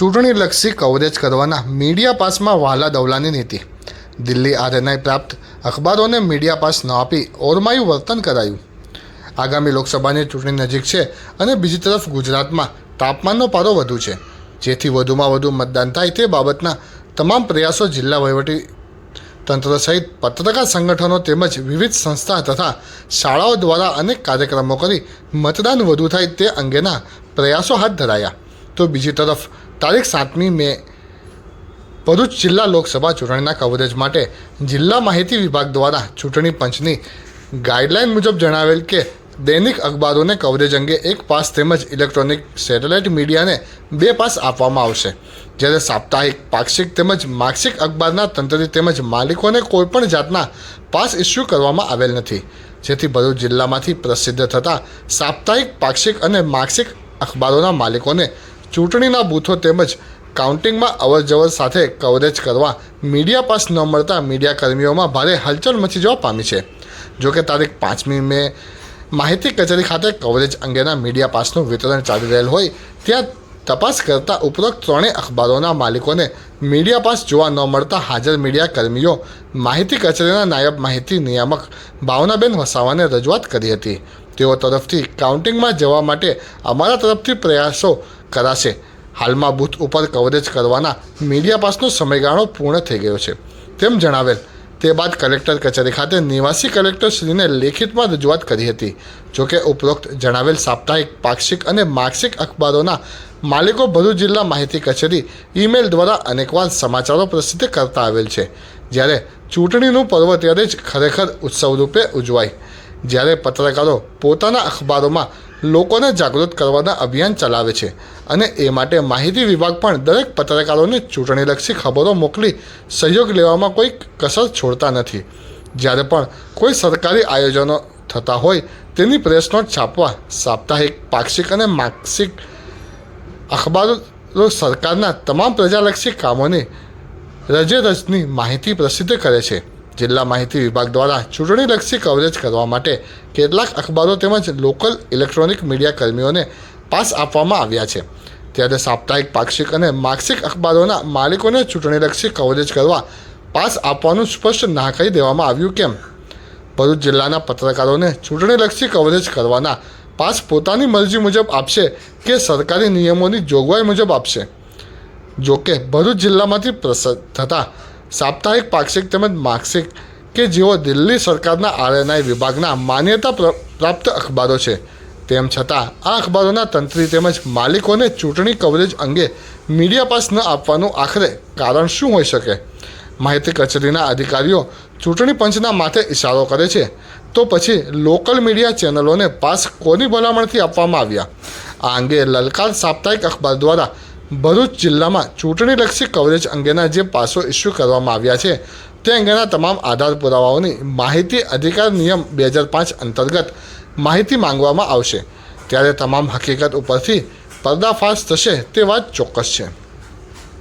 ચૂંટણીલક્ષી coverage કરવાના media પાસમાં વહાલા દવલાની નીતિ. દિલ્હી આરએનઆઈ પ્રાપ્ત અખબારોને મીડિયા પાસ ન આપી ઓરમાયું વર્તન કરાયું. આગામી લોકસભાની ચૂંટણી નજીક છે અને બીજી તરફ ગુજરાતમાં તાપમાનનો પારો વધુ છે. જેથી વધુમાં વધુ મતદાન થાય તે બાબતના તમામ પ્રયાસો જિલ્લા વહીવટી તંત્ર સહિત પત્રકાર સંગઠનો તેમજ વિવિધ સંસ્થા તથા શાળાઓ દ્વારા અનેક કાર્યક્રમો કરી મતદાન વધુ થાય તે અંગેના પ્રયાસો હાથ ધરાયા. તો બીજી તરફ તારીખ સાતમી મે ભરૂચ જિલ્લા લોકસભા ચૂંટણીના કવરેજ માટે જિલ્લા માહિતી વિભાગ દ્વારા ચૂંટણી પંચની ગાઈડલાઇન મુજબ જણાવેલ કે દૈનિક અખબારોને કવરેજ અંગે એક પાસ તેમજ ઇલેક્ટ્રોનિક સેટેલાઇટ મીડિયાને બે પાસ આપવામાં આવશે. જ્યારે સાપ્તાહિક, પાક્ષિક તેમજ માસિક અખબારના તંત્રી તેમજ માલિકોને કોઈપણ જાતના પાસ ઇસ્યુ કરવામાં આવેલ નથી. જેથી ભરૂચ જિલ્લામાંથી પ્રસિદ્ધ થતા સાપ્તાહિક, પાક્ષિક અને માસિક અખબારોના માલિકોને ચૂંટણીના બૂથો તેમજ કાઉન્ટિંગમાં અવરજવર સાથે કવરેજ કરવા મીડિયા પાસ ન મળતા મીડિયા કર્મીઓમાં ભારે હલચલ મચી જવા પામી છે. જોકે તારીખ પાંચમી મે માહિતી કચેરી ખાતે કવરેજ અંગેના મીડિયા પાસનું વિતરણ ચાલી રહેલ હોય, ત્યાં તપાસ કરતા ઉપરોક્ત ત્રણેય અખબારોના માલિકોને મીડિયા પાસ જોવા ન મળતા હાજર મીડિયા કર્મીઓ માહિતી કચેરીના નાયબ માહિતી નિયામક ભાવનાબેન વસાવાને રજૂઆત કરી હતી. તેઓ તરફથી કાઉન્ટિંગમાં જવા માટે અમારા તરફથી પ્રયાસો કરાશે. હાલમાં બૂથ ઉપર કવરેજ કરવાના મીડિયા પાસનો સમયગાળો પૂર્ણ થઈ ગયો છે. તેમ જણાવેલ, તે બાદ કલેક્ટર કચેરી ખાતે નિવાસી કલેક્ટરશ્રીને લેખિતમાં રજૂઆત કરી હતી. જોકે ઉપરોક્ત જણાવેલ સાપ્તાહિક, પાક્ષિક અને માસિક અખબારોના માલિકો ભરૂચ જિલ્લા માહિતી કચેરી ઈમેલ દ્વારા અનેકવાર સમાચારો પ્રસિદ્ધ કરતા આવેલ છે. જ્યારે ચૂંટણીનું પર્વ ત્યારે જ ખરેખર ઉત્સવ રૂપે ઉજવાય. જ્યારે પત્રકારો પોતાના અખબારોમાં લોકોને જાગૃત કરવાના અભિયાન ચલાવે છે અને એ માટે માહિતી વિભાગ પણ દરેક પત્રકારોને ચૂંટણીલક્ષી ખબરો મોકલી સહયોગ લેવામાં કોઈ કસર છોડતા નથી. જ્યારે પણ કોઈ સરકારી આયોજનો થતા હોય તેની પ્રેસ છાપવા સાપ્તાહિક, પાક્ષિક અને માસિક અખબારો સરકારના તમામ પ્રજાલક્ષી કામોની રજેરજની માહિતી પ્રસિદ્ધ કરે છે. જિલ્લા માહિતી વિભાગ દ્વારા ચૂંટણીલક્ષી કવરેજ કરવા માટે કેટલાક અખબારો તેમજ લોકલ ઇલેક્ટ્રોનિક મીડિયા કર્મીઓને પાસ આપવામાં આવ્યા છે. ત્યારે સાપ્તાહિક, પાક્ષિક અને માસિક અખબારોના માલિકોને ચૂંટણીલક્ષી કવરેજ કરવા પાસ આપવાનું સ્પષ્ટ ના કહી દેવામાં આવ્યું કેમ? ભરૂચ જિલ્લાના પત્રકારોને ચૂંટણીલક્ષી કવરેજ કરવાના પાસ પોતાની મરજી મુજબ આપશે કે સરકારી નિયમોની જોગવાઈ મુજબ આપશે? જોકે ભરૂચ જિલ્લામાંથી પ્રસાર થતા સાપ્તાહિક, પાક્ષિક તેમજ માસિક કે જેઓ દિલ્હી સરકારના આરએનઆઈ વિભાગના માન્યતા પ્ર- પ્રાપ્ત અખબારો છે. તેમ છતાં, આ અખબારોના તંત્રી તેમજ માલિકોને ચૂંટણી કવરેજ અંગે મીડિયા પાસ ન આપવાનું આખરે કારણ શું હોઈ શકે? માહિતી કચેરીના અધિકારીઓ ચૂંટણી પંચના માથે ઇશારો કરે છે. તો પછી લોકલ મીડિયા ચેનલોને પાસ કોની ભલામણથી આપવામાં આવ્યા? આ અંગે લલકાર સાપ્તાહિક અખબાર દ્વારા ભરૂચ જિલ્લામાં ચૂંટણીલક્ષી કવરેજ અંગેના જે પાસો ઇસ્યુ કરવામાં આવ્યા છે, તે અંગેના તમામ આધાર પુરાવાઓની માહિતી અધિકાર નિયમ બે હજાર પાંચ અંતર્ગત માહિતી માંગવામાં આવશે. ત્યારે તમામ હકીકત ઉપરથી પર્દાફાશ થશે તે વાત ચોક્કસ છે.